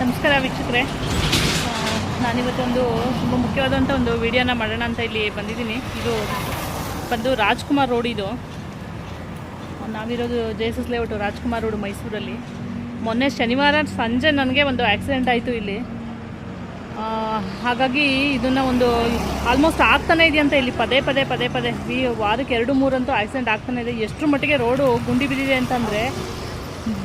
ನಮಸ್ಕಾರ ವೀಕ್ಷಕರೇ. ನಾನಿವತ್ತೊಂದು ತುಂಬ ಮುಖ್ಯವಾದಂಥ ಒಂದು ವಿಡಿಯೋನ ಮಾಡೋಣ ಅಂತ ಇಲ್ಲಿ ಬಂದಿದ್ದೀನಿ. ಇದು ಬಂದು ರಾಜ್ಕುಮಾರ್ ರೋಡ್ ಇದು. ನಾವಿರೋದು J S S layout Rajkumar road ಮೈಸೂರಲ್ಲಿ. ಮೊನ್ನೆ ಶನಿವಾರ ಸಂಜೆ ನನಗೆ ಒಂದು ಆಕ್ಸಿಡೆಂಟ್ ಆಯಿತು ಇಲ್ಲಿ. ಹಾಗಾಗಿ ಇದನ್ನು ಒಂದು ಆಲ್ಮೋಸ್ಟ್ ಆಗ್ತಾನೆ ಇದೆಯಂತ ಇಲ್ಲಿ ಪದೇ ಪದೇ ಪದೇ ಪದೇ. ಈ ವಾರಕ್ಕೆ ಎರಡು ಮೂರಂತೂ ಆಕ್ಸಿಡೆಂಟ್ ಆಗ್ತಾನೆ ಇದೆ. ಎಷ್ಟರ ಮಟ್ಟಿಗೆ ರೋಡು ಗುಂಡಿ ಬಿದ್ದಿದೆ ಅಂತಂದರೆ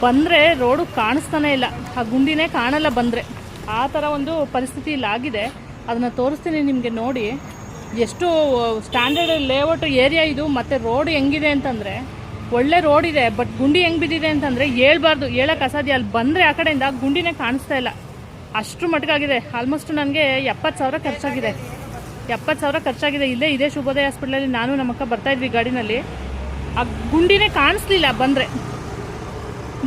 ಬಂದರೆ ರೋಡು ಕಾಣಿಸ್ತಾನೆ ಇಲ್ಲ. ಆ ಗುಂಡಿನೇ ಕಾಣಲ್ಲ ಬಂದರೆ. ಆ ಥರ ಒಂದು ಪರಿಸ್ಥಿತಿ ಇಲ್ಲಾಗಿದೆ ಅದನ್ನು ತೋರಿಸ್ತೀನಿ ನಿಮಗೆ ನೋಡಿ. ಎಷ್ಟು ಸ್ಟ್ಯಾಂಡರ್ಡ್ ಲೇಔಟ್ ಏರಿಯಾ ಇದು, ಮತ್ತು ರೋಡ್ ಹೆಂಗಿದೆ ಅಂತಂದರೆ, ಒಳ್ಳೆ ರೋಡ್ ಇದೆ, ಬಟ್ ಗುಂಡಿ ಹೆಂಗೆ ಬಿದ್ದಿದೆ ಅಂತಂದರೆ ಹೇಳ್ಬಾರ್ದು ಹೇಳಕ್ಕೆ ಅಸಾಧ್ಯ ಅಲ್ಲಿ ಬಂದರೆ ಆ ಕಡೆಯಿಂದ ಗುಂಡಿನೇ ಕಾಣಿಸ್ತಾ ಇಲ್ಲ. ಅಷ್ಟು ಮಟ್ಟಿಗಾಗಿದೆ. ಆಲ್ಮೋಸ್ಟ್ ನನಗೆ ಎಪ್ಪತ್ತು ಸಾವಿರ ಖರ್ಚಾಗಿದೆ. ಎಪ್ಪತ್ತು ಸಾವಿರ ಖರ್ಚಾಗಿದೆ. ಇಲ್ಲೇ ಇದೇ ಶುಭೋದಯ ಹಾಸ್ಪಿಟ್ಲಲ್ಲಿ ನಾನು ನಮ್ಮಕ್ಕ ಬರ್ತಾಯಿದ್ವಿ ಗಾಡಿನಲ್ಲಿ. ಆ ಗುಂಡಿನೇ ಕಾಣಿಸ್ಲಿಲ್ಲ ಬಂದರೆ.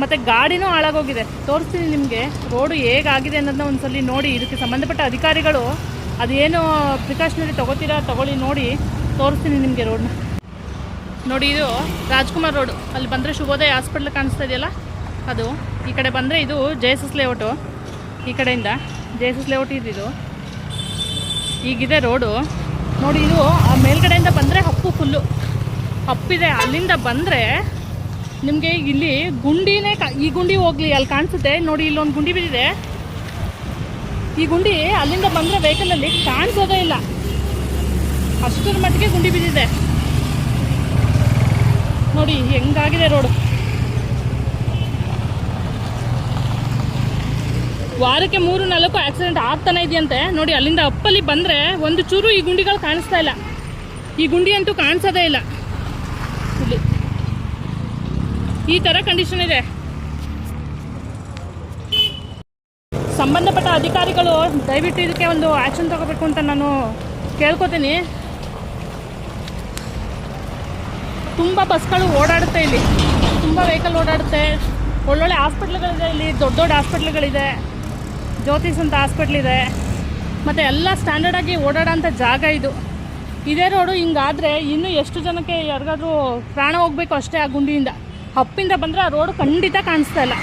ಮತ್ತು ಗಾಡಿನೂ ಹಾಳಾಗೋಗಿದೆ. ತೋರಿಸ್ತೀನಿ ನಿಮಗೆ. ರೋಡು ಹೇಗಾಗಿದೆ ಅನ್ನೋದನ್ನ ಒಂದ್ಸಲಿ ನೋಡಿ. ಇದಕ್ಕೆ ಸಂಬಂಧಪಟ್ಟ ಅಧಿಕಾರಿಗಳು ಅದೇನು ಪ್ರಿಕಾಷನರಿ ತೊಗೋತೀರಾ ತೊಗೊಳ್ಳಿ ನೋಡಿ. ತೋರಿಸ್ತೀನಿ ನಿಮಗೆ ರೋಡ್ನ. ನೋಡಿ ಇದು ರಾಜ್ಕುಮಾರ್ ರೋಡು. ಅಲ್ಲಿ ಬಂದರೆ ಶುಭೋದಯ ಹಾಸ್ಪಿಟ್ಲ್ ಕಾಣಿಸ್ತಾ ಇದೆಯಲ್ಲ? ಅದು. ಈ ಕಡೆ ಬಂದರೆ ಇದು ಜೆ ಎಸ್ ಲೇಔಟು. ಈ ಕಡೆಯಿಂದ ಜೆ ಎಸ್ ಎಸ್ ಲೇಔಟ್ ಇದು ಈಗಿದೆ ರೋಡು. ನೋಡಿ ಇದು ಆ ಮೇಲ್ಗಡೆಯಿಂದ ಬಂದರೆ ಹಪ್ಪು ಫುಲ್ಲು. ಹಪ್ಪಿದೆ. ಅಲ್ಲಿಂದ ಬಂದರೆ ನಿಮಗೆ ಇಲ್ಲಿ ಗುಂಡಿನೇ ಈ ಗುಂಡಿ ಹೋಗ್ಲಿ, ಅಲ್ಲಿ ಕಾಣಿಸುತ್ತೆ. ನೋಡಿ, ಇಲ್ಲೊಂದು ಗುಂಡಿ ಬಿದ್ದಿದೆ. ಈ ಗುಂಡಿ ಅಲ್ಲಿಂದ ಬಂದರೆ ವೆಹಿಕಲಲ್ಲಿ ಕಾಣಿಸೋದೇ ಇಲ್ಲ. ಅಷ್ಟರ ಮಟ್ಟಿಗೆ ಗುಂಡಿ ಬಿದ್ದಿದೆ. ನೋಡಿ, ಹೆಂಗಾಗಿದೆ ರೋಡು. ವಾರಕ್ಕೆ ಮೂರು, ನಾಲ್ಕು ಆಕ್ಸಿಡೆಂಟ್ ಆಗ್ತಾನೆ ಇದೆಯಂತೆ. ನೋಡಿ, ಅಲ್ಲಿಂದ ಅಪ್ಪಲ್ಲಿ ಬಂದರೆ ಒಂದು ಚೂರು ಈ ಗುಂಡಿಗಳು ಕಾಣಿಸ್ತಾ ಇಲ್ಲ. ಈ ಗುಂಡಿ ಅಂತೂ ಕಾಣಿಸೋದೇ ಇಲ್ಲಿ. ಈ ಥರ ಕಂಡೀಷನ್ ಇದೆ. ಸಂಬಂಧಪಟ್ಟ ಅಧಿಕಾರಿಗಳು ದಯವಿಟ್ಟು ಇದಕ್ಕೆ ಒಂದು ಆ್ಯಕ್ಷನ್ ತಗೋಬೇಕು ಅಂತ ನಾನು ಕೇಳ್ಕೊತೀನಿ. ತುಂಬ ಬಸ್ಗಳು ಓಡಾಡುತ್ತೆ ಇಲ್ಲಿ. ತುಂಬ ವೆಹಿಕಲ್ ಓಡಾಡುತ್ತೆ. ಒಳ್ಳೊಳ್ಳೆ ಹಾಸ್ಪಿಟ್ಲ್ಗಳಿದೆ ಇಲ್ಲಿ, ದೊಡ್ಡ ದೊಡ್ಡ ಹಾಸ್ಪಿಟ್ಲ್ಗಳಿದೆ ಜ್ಯೋತಿಸ್ ಅಂತ ಹಾಸ್ಪಿಟ್ಲ್ ಇದೆ. ಮತ್ತು ಎಲ್ಲ ಸ್ಟ್ಯಾಂಡರ್ಡಾಗಿ ಓಡಾಡೋಂಥ ಜಾಗ ಇದು. ಇದೇ ರೋಡು ಹಿಂಗಾದರೆ ಇನ್ನೂ ಎಷ್ಟು ಜನಕ್ಕೆ ಯಾರಿಗಾದ್ರೂ ಪ್ರಾಣ ಹೋಗಬೇಕು ಅಷ್ಟೇ ಆ ಗುಂಡಿಯಿಂದ. ಹಪ್ಪಿಂದ ಬಂದರೆ ಆ ರೋಡು ಖಂಡಿತ ಕಾಣಿಸ್ತಾ ಇಲ್ಲ.